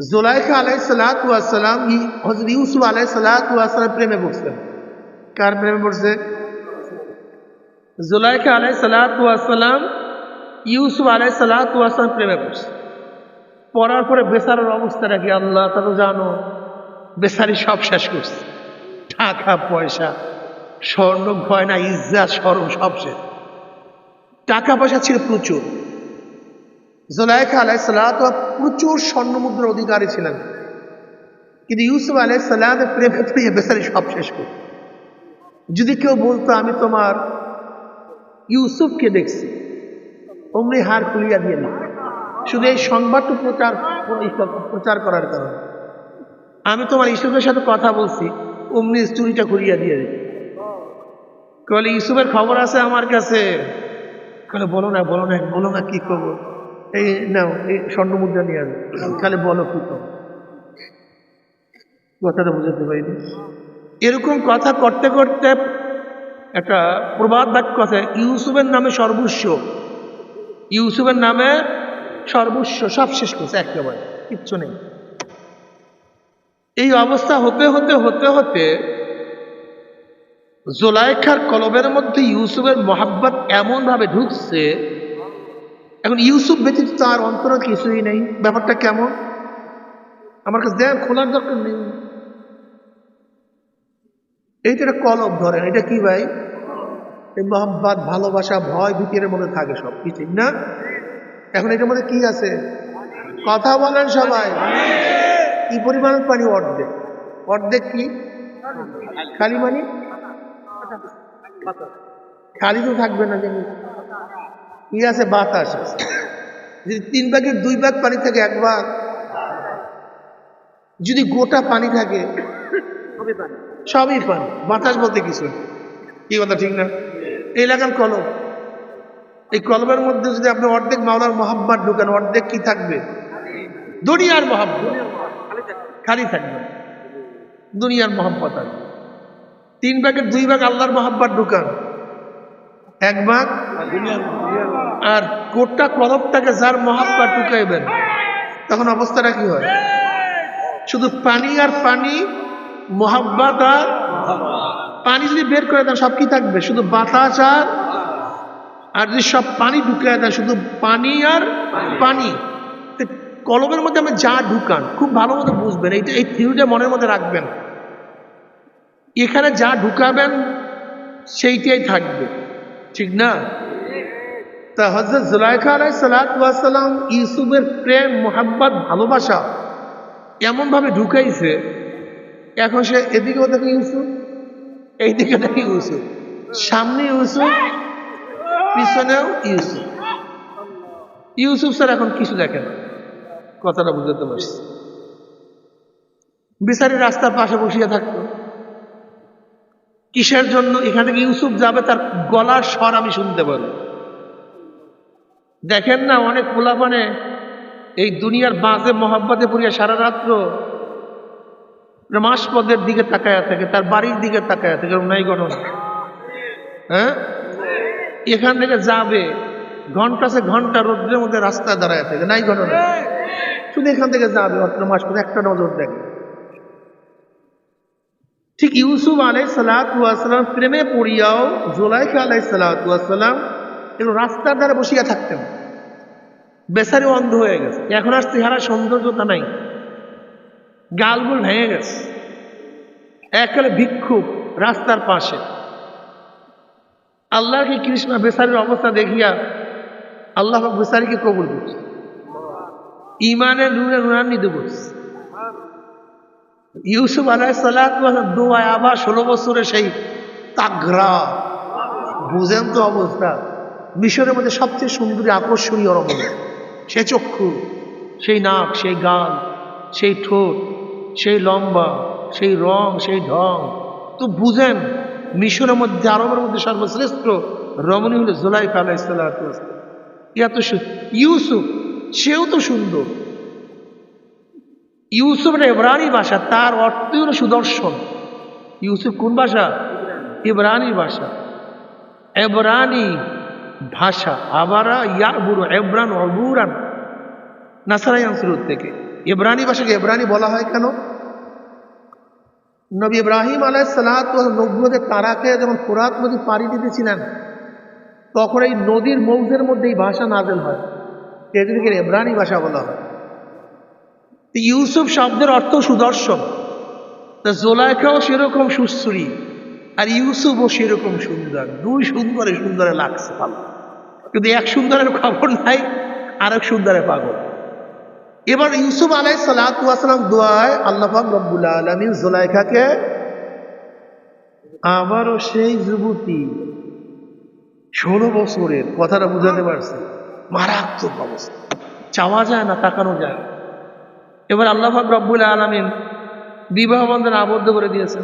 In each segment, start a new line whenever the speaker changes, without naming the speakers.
জোলাইখা আলাই সালাতাম হজরত ইউসুফ আলাই সালাতাম প্রেমে পড়ছেন কার প্রেমে পড়ছে? জোলাইখা আলাই সালাতাম ইউসুফ আলাই সালাতাম প্রেমে পড়ছে। পড়ার পরে বেচারার অবস্থাটা কি আল্লাহ তা তো জানো বেচারি সব শেষ করছে। টাকা, পয়সা, স্বর্ণ, গয়না, ইজ্জা, সরম সব শেষ। টাকা, পয়সা ছিল প্রচুর। জোলাইখা আলাই সালাত প্রচুর স্বর্ণ মুদ্রার অধিকারী ছিলেন। কিন্তু ইউসুফ আলাই সালামের প্রেমে প্রিয় বেচারি সব শেষ করে। যদি কেউ বলতো, আমি তোমার ইউসুফকে দেখছি, অমনি হার খুলিয়া দিয়ে না শুধু এই সংবাদটু প্রচার প্রচার করার কারণে। আমি তোমার ইউসুফের সাথে কথা বলছি, অমনি চুরিটা খুলিয়া দিয়ে দিই বলে ইউসুফের খবর আছে আমার কাছে? বলে না, বলো না বলো না, কি করব এই নাও, এই স্বর্ণ মুদ্রা নিয়ে আসবে। তাহলে বলো কি কথাটা বুঝাতে পারিনি। এরকম কথা করতে করতে একটা প্রবাদ বাক্য আছে, ইউসুফের নামে সর্বস্ব। ইউসুফের নামে সর্বস্ব, সব শেষ করছে একেবারে, কিচ্ছু নেই। এই অবস্থা হতে হতে হতে হতে জোলাইখার কলবের মধ্যে ইউসুফের মহাব্বত এমন ভাবে ঢুকছে এখন ইউসুফ ব্যতীত তার অন্তর কিছুই নেই। ব্যাপারটা কেমন? আমার কাছে দেন খোলার দরকার নেই। এইটা একটা কলব ধরেন। এটা কি ভাই? এই মহাব্বাত, ভালোবাসা, ভয় ভীতির মধ্যে থাকে সব, কি ঠিক না? এখন এটার মধ্যে কি আছে? কথা বলেন সবাই। কি পরিমাণ পানি? অর্ধেক। অর্ধেক কি? খালি মানে? খালি তো থাকবে না যেমন কি আছে? বাতাস আছে। যদি তিন ভাগের দুই ভাগ পানি থাকে এক ভাগ। যদি গোটা পানি থাকে সবই পানি। বাতাস বলতে কিছু কি কথা ঠিক না? এই লাগান কলম। এই কলমের মধ্যে যদি আপনি অর্ধেক মাওলার মোহাম্মদ ঢুকেন অর্ধেক কি থাকবে? দুনিয়ার মোহাম্মদ খালি থাকবে। দুনিয়ার মোহাম্মত থাকবে তিন ভাগের দুই ভাগ আল্লাহর মোহাম্মদ ঢুকান। এক ভাগ আর কোটটা কলমটাকে যার মহাব্বা ঢুকাইবেন তখন অবস্থাটা কি হয়? শুধু পানি আর পানি মোহাব্বাত আর পানি যদি বের করে দেন, সব কি থাকবে? শুধু বাতাস আর আর যদি সব পানি ঢুকে দেন, শুধু পানি আর পানি। কলমের মধ্যে আপনি যা ঢুকান, খুব ভালো মতো বুঝবেন এইটা এই থিওরিটা মনের মধ্যে রাখবেন। এখানে যা ঢুকাবেন, সেইটাই থাকবে। ঠিক না? তা হজরত জুলাইখা আলাই সালাম ইউসুফের প্রেম মোহাম্মত ভালোবাসা এমনভাবে ঢুকাইছে। এখন সে এদিকেও দেখে ইউসুফ, এইদিকে দেখে ইউসুফ, সামনে ইউসুফ, পিছনেও ইউসুফ। ইউসুফ স্যার এখন কিছু দেখে না। কথাটা বুঝতে পারছি। বিচারি রাস্তার পাশে বসিয়ে থাকতো। কিসের জন্য? এখান থেকে ইউসুফ যাবে, তার গলার স্বর আমি শুনতে পারি দেখেন না, অনেক পোলাপানে এই দুনিয়ার বাঁধে মহাব্বাতে পড়িয়া সারা রাত্র মাস পদের দিকে তাকায়া থাকে, তার বাড়ির দিকে তাকায়া থাকে নাই গণনা হ্যাঁ? এখান থেকে যাবে, ঘণ্টা সে ঘণ্টা রোদ্রের মধ্যে রাস্তায় দাঁড়ায় থাকে, নাই ঘটনা। শুধু এখান থেকে যাবে অত্র মাস একটা নজর দেখে। ঠিক ইউসুফ আলাই সালাতাম প্রেমে পড়িয়াও, জোলাইখা আলাই সালাতাম এগুলো রাস্তার দ্বারা বসিয়া থাকতেন। বেসারি অন্ধ হয়ে গেছে। এখন আর চেহারা সৌন্দর্যতা নাই। গালগুল ভেঙে গেছে। একালে ভিক্ষুক রাস্তার পাশে। আল্লাহ কি কৃষ্ণ বেসারির অবস্থা দেখিয়া আল্লাহ বেসারিকে কবুল করছে। ইমানের নুনে নুরান্বিত করছে ইউসুফ আলাই দোয়ায় আবার ষোলো বছরে সেই তাগরা বুঝেন তো অবস্থা, মিশরের মধ্যে সবচেয়ে সুন্দরী, আকর্ষণীয় রমণী সে চক্ষু, সেই নাক, সেই গাল, সেই ঠোঁট, সেই লম্বা, সেই রং, সেই ঢং। তো বুঝেন, মিশরের মধ্যে, আরবের মধ্যে সর্বশ্রেষ্ঠ রমণী হল জোলাইফ ইয়া তো ইউসুফ, সেও তো সুন্দর। ইউসুফের এব্রানি ভাষা, তার অর্থ হল সুদর্শন। ইউসুফ কোন ভাষা? ইব্রানি ভাষা। এব্রানি ভাষা। আবারা ইয়া বুড়ো এব্রান অবুরান নাসারাই থেকে। ইব্রানি ভাষাকে ইব্রানি বলা হয় কেন? নবী ইব্রাহিম আলাহ সালাত নব্বতে তারাকে যখন ফোরাত নদী পাড়ি দিতেছিলেন, তখন এই নদীর মৌজের মধ্যে এই ভাষা নাজেল হয়। এদেরকে ইব্রানি ভাষা বলা হয়। ইউসুফ শব্দের অর্থ সুদর্শন। তা জোলাইখাও সেরকম সুশ্রী আর ইউসুফও সেরকম সুন্দর। দুই সুন্দরে সুন্দরে লাগছে ভালো কিন্তু এক সুন্দরের খবর নাই আর এক সুন্দরে পাগল। এবার ইউসুফ আলাই সালাতাম দোয়ায় আল্লাহ রব্বুল আলমিন জোলাইখাকে আবারও সেই যুবতী ষোলো বছরের, কথাটা বুঝাতে পারছি মারাত্মক অবস্থা। চাওয়া যায় না, তাকানো যায়। এবার আল্লাহ রব্বুল আলমিন বিবাহ বন্ধন আবদ্ধ করে দিয়েছেন।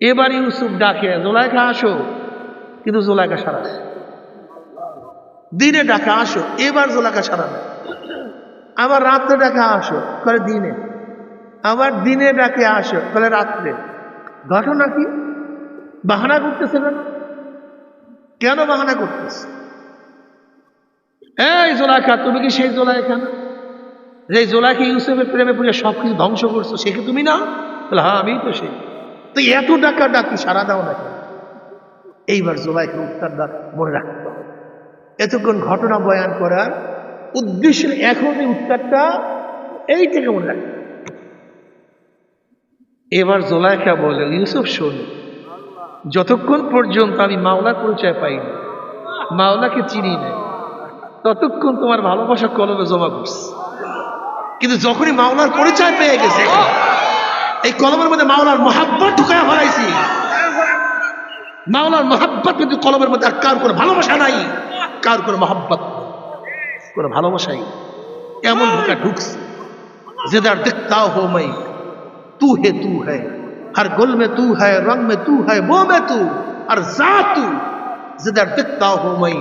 এবার ইউসুফ ডাকে জোলাইখা আসো। কিন্তু জোলাইখা সারা দিনে ডাকে, আসো। এবার জোলাইখা সারা আবার রাত্রে ডাকে, আসো। করে দিনে। আবার দিনে ডাকে, আসো। বলে রাত্রে। ঘটনা কি? বাহানা করতেছে না কেন বাহানা করতেছে? এই জোলাইখা তুমি কি সেই জোলাইখা না? যে জোলাইকে ইউসুফের প্রেমে পড়ে সব কিছু ধ্বংস করছ, সে কি তুমি না? বলে হ্যাঁ আমি তো সেই তো এত ডাকা ডাকি সারা দাও না এইবার জোলাইকে উত্তর দা মনে রাখতে হবে এতক্ষণ ঘটনা বয়ান করার উদ্দেশ্য এখন এই উত্তরটা এই থেকে মনে রাখতে এবার জোলাইকা বলে, ইউসুফ, শোন, যতক্ষণ পর্যন্ত আমি মাওলার পরিচয় পাইনি, মাওলাকে চিনি না ততক্ষণ তোমার ভালোবাসা কলমে জমা করছে। কিন্তু যখনই মাওলার পরিচয় পেয়ে গেছে এই কলমের মধ্যে মাওলার মহাব্বত ঢুকায় হরাইছি মাওলার মহাব্বত কিন্তু কলমের মধ্যে আর কার কোনো ভালোবাসা নাই কার কোনো মহাব্বত কোনো ভালোবাসাই এমন ঢুকা ঢুকছে যেদার দেখতা হো মাই तू है तू है हर गुल में तू है रंग में तू है वो में तू और जा तू जिधर दिखता हो मैं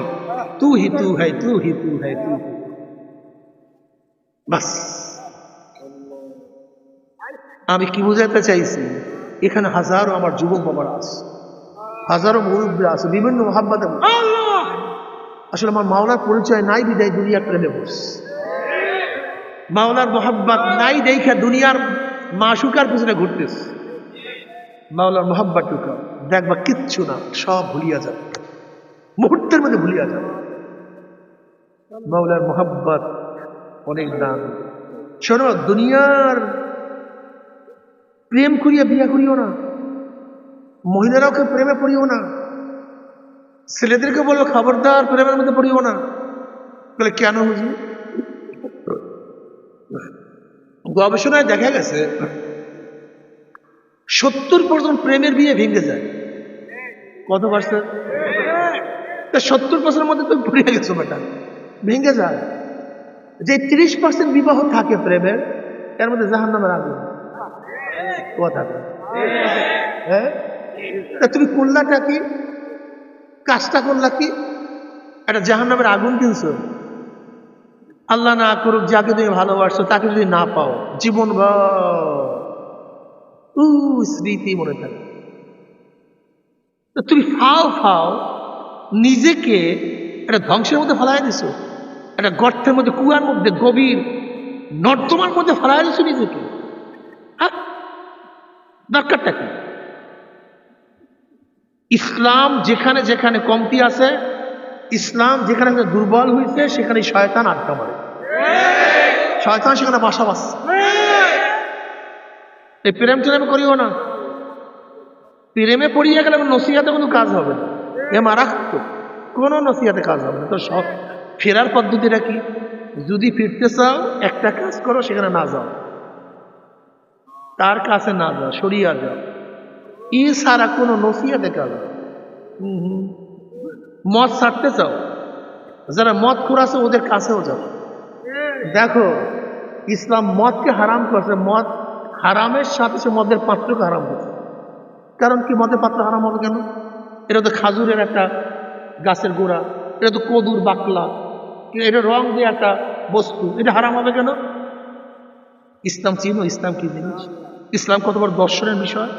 तू ही तू है तू ही तू है तू ही। আমি কি বুঝাতে চাইছি? এখানে হাজারো আমার যুবক বাবারা আছে। হাজারো মুরব্বী আছে বিভিন্ন মহাব্বাতে আসলে আমার মাওলার পরিচয় নাই বিদায় দুনিয়ার প্রেমে বস মাওলার মোহাব্বত নাই দেখা দুনিয়ার মাসুকার পিছনে ঘুরতেস মাওলার মোহাব্বত টুকা দেখবা কিচ্ছু না সব ভুলিয়া যাবে। মুহূর্তের মধ্যে ভুলিয়া যাবে। মাওলার মোহাব্বত অনেক দাম। শোনো দুনিয়ার প্রেম করিয়া বিয়া করিও না। মহিলারাও কেউ প্রেমে পড়িও না। ছেলেদেরকে বলল খবরদার, প্রেমের মধ্যে পড়িও না। বলে, কেন বুঝি গবেষণায় দেখা গেছে, সত্তর পার্সেন্ট প্রেমের বিয়ে ভেঙে যায়। কত পার্সেন্ট সত্তর পার্সেন্টের মধ্যে তুমি পড়ে গেছো বেটা, ভেঙে যায়। যে তিরিশ পার্সেন্ট বিবাহ থাকে প্রেমের, এর মধ্যে জাহান নামের আগুন। কথা। হ্যাঁ? তুমি করলাটা কি? কাজটা করলা কি? একটা জাহান নামের আগুন কিনছো। আল্লাহ না করুক, যাকে তুমি ভালোবাসছো, তাকে যদি না পাও, জীবন উ স্মৃতি মনে থাকে। তুমি ফাও ফাও, নিজেকে একটা ধ্বংসের মধ্যে ফেলাই দিছো। একটা গর্তের মধ্যে, কুয়ার মধ্যে, গভীর নর্দমার মধ্যে ফেলাই দিছো নিজেকে। দরকারটা কি? ইসলাম যেখানে যেখানে কমতি আছে, ইসলাম যেখানে দুর্বল হয়েছে সেখানে শয়তান আড্ডা মারে। শয়তান সেখানে বাসা বাসছে এই প্রেম টেরেম করিও না। প্রেমে পড়িয়ে গেলে নসিহাতে কোনো কাজ হবে না। এ কোনো নসিহাতে কাজ হবে না। তো সব ফেরার পদ্ধতিটা কি? যদি ফিরতে চাও, একটা কাজ করো, সেখানে না যাও। তার কাছে না যাও সরিয়া যাও ই সারা কোনো নসিহাতে কাজ হবে না। হুম হুম মদ ছাড়তে চাও? যারা মদ খোরাছে, ওদের কাছেও যাও। দেখো, ইসলাম মদকে হারাম করছে। মদ হারামের সাথে সে মদের পাত্রকে হারাম করছে কারণ কি মদের পাত্র হারাম হবে কেন? এটা তো খাজুরের একটা গাছের গোড়া, এটা তো কদুর বাকলা, এটা রং দিয়ে একটা বস্তু, এটা হারাম হবে কেন? ইসলাম চিনো, ইসলাম কি জিনিস? ইসলাম কত বড় দর্শনের বিষয়?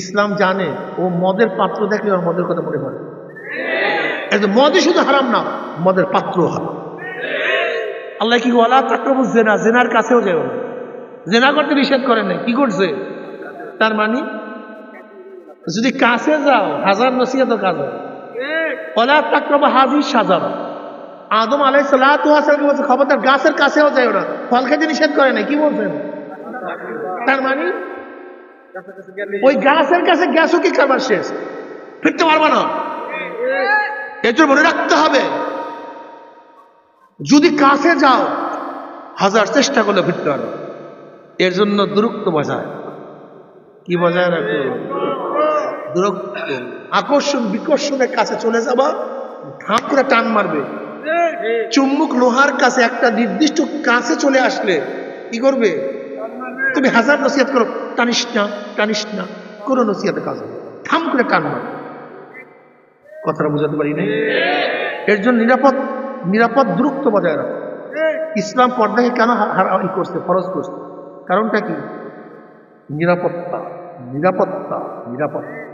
ইসলাম জানে ও মদের পাত্র দেখলে ওর মদের কথা মনে পড়ে। মদই শুধু হারাম না, মদের পাত্র হারাম। আল্লাহ কি ওয়ালা তাকরবু জেনা, জেনার কাছেও যাও না। জেনা করতে নিষেধ করে নাই, কি করছে? তার মানে যদি কাছে যাও, হাজার নসিহত কাজ। হবে ওলা তাকরবু হাজির সাজাব আদম আলাই সালাম বলছে, খবরদার গাছের কাছেও যায় না। ফল খেতে নিষেধ করে নাই, কি বলছেন? তার মানে? ওই গাছের কাছে গ্যাসও কি কারবার শেষ? ফিরতে পারবে না। এর মনে রাখতে হবে, যদি কাছে যাও, হাজার চেষ্টা করলে ফিরতে পারবে। এর জন্য দূরত্ব বজায়। কি বজায় রাখো? দূরত্ব। আকর্ষণ, বিকর্ষণের কাছে চলে যাবা ধাপ করে টান মারবে। চুম্বক লোহার কাছে একটা নির্দিষ্ট কাছে চলে আসলে কি করবে? তুমি হাজার নসিহত করো, টানিস না টানিস না, কোনো নসিহতে কাজ হবে না। থাম করে টান মারবে কথাটা বোঝাতে পারি নাই? এর জন্য নিরাপদ নিরাপদ দূরত্ব বজায় রাখো। ইসলাম পর্দাকে কেন হা- ই করছে, ফরজ করছে? কারণটা কি? নিরাপত্তা নিরাপত্তা নিরাপত্তা।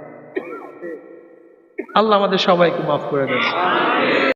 আল্লাহ আমাদের সবাইকে মাফ করে দেন।